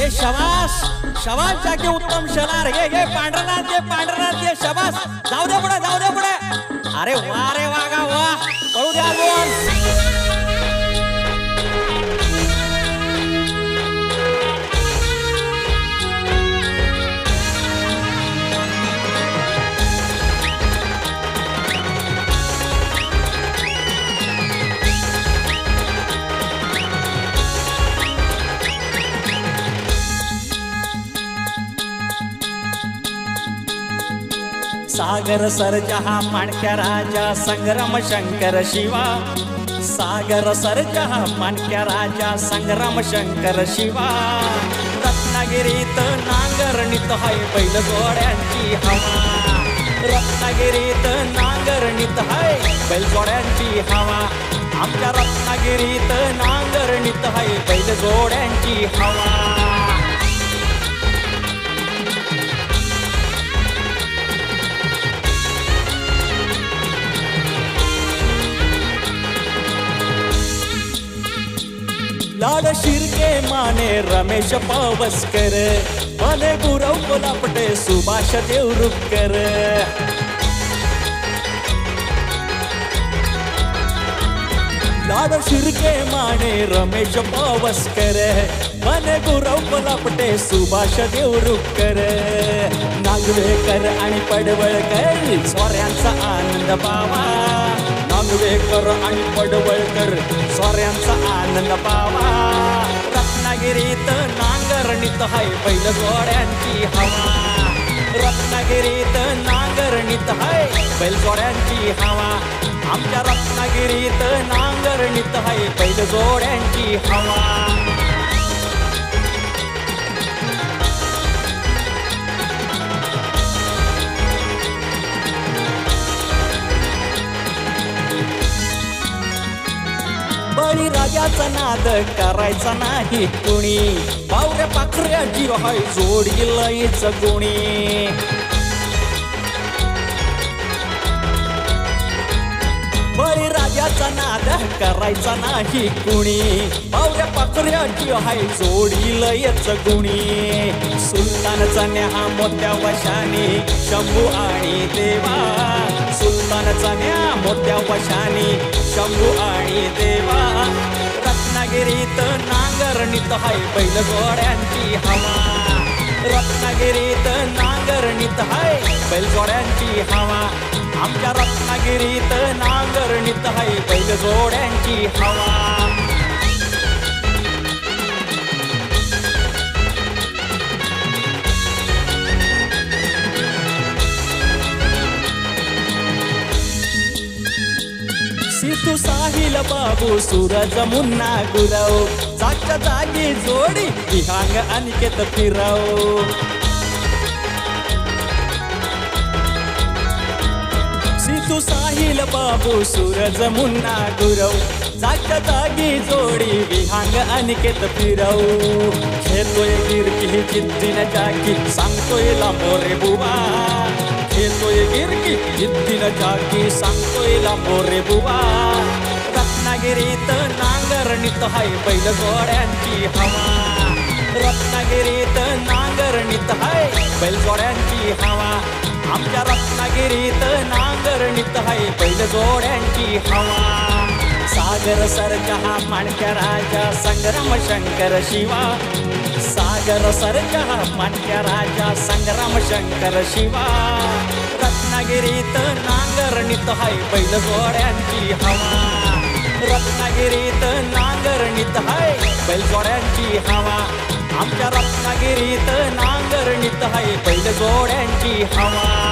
ये शबास. शबास जाके उत्तम शनार. हे ये पांढरनाथ ये पांढरनाथ ये शबास. जाऊ दे पुढे जाऊ दे पुढे. अरे वा रे वा गा वा. पळू द्या अजून सागर सरजहा माणक्या राजा संग्राम शंकर शिवा. सागर सरजहा माणक्या राजा संग्राम शंकर शिवा. रत्नागिरीत नांगरणीत हाय बैल जोड्यांची हवा. रत्नागिरीत नांगरणीत हाय बैल जोड्यांची हवा. आमच्या रत्नागिरीत नांगरणीत हाय बैल जोड्यांची हवा. लाड शिर्के माने रमेश पावसकर मने गुरव कोलापटे सुभाष देवरुखकर। लाड शिर्के माने रमेश पावसकर मने गुरव कोलापटे सुभाष देवरुखकर। नागवेकर आणि पडवळकर स्वऱ्यांचा आनंद पावा. नागवेकर आणि पडवळकर स्वऱ्यांचा आनंद पावा. रत्नागिरीत नांगरणीत हाय बैल जोड्यांची हवा. रत्नागिरीत नांगरणीत हाय बैल जोड्यांची हवा. आमच्या रत्नागिरीत नांगरणीत हाय बैल जोड्यांची हवा. बळी नाद करायचा नाही कुणी. पावऱ्या पाखऱ्या जीव हाय जोडी लईच गुणी बळी राजाचा नाद करायचा नाही कुणी. पावऱ्या पाखऱ्या जीव हाय जोडी लयच गुणी सुलतानचा न्या मोत्या वशाने शंभू आणि देवा. सुलतानचा न्या मोत्या वशाने सांगू आणि देवा. रत्नागिरीत नांगरणीत हाय बैल जोड्यांची हवा. रत्नागिरीत नांगरणीत हाय बैल जोड्यांची हवा. आमच्या रत्नागिरीत नांगरणीत हाय बैल जोड्यांची हवा. तू साहिल बाबू सूरज मुन्ना गुरव. जागच्या जागी जोडी विहांग अनिकेत फिरव. तू साहिल बाबू सूरज मुन्ना गुरव. जागच्या जागी जोडी विहांग अनिकेत फिरव. खेळतोय गिरकी जिद्दीन जागी सांगतोय लांबोरे बुवा. खेळतोय गिरकी जिद्दीन जागी सांगतोय लांबोरे बुवा. रत्नागिरीत नांगरणीत हाय बैल जोड्यांची हवा. रत्नागिरीत नांगरणीत हाय बैल जोड्यांची हवा. आमच्या रत्नागिरीत करणीत हाय बैल जोड्यांची हवा. सागर सरजहा माणक्या राजा संग्राम शंकर शिवा. सागर सरजहा माणक्या राजा संग्राम शंकर शिवा. रत्नागिरीत नांगरणीत हाय बैल जोड्यांची हवा. रत्नागिरीत नांगरणीत हाय बैलजोड्यांची हवा. आमच्या रत्नागिरीत नांगरणीत हाय पहिलं जोड्यांची हवा.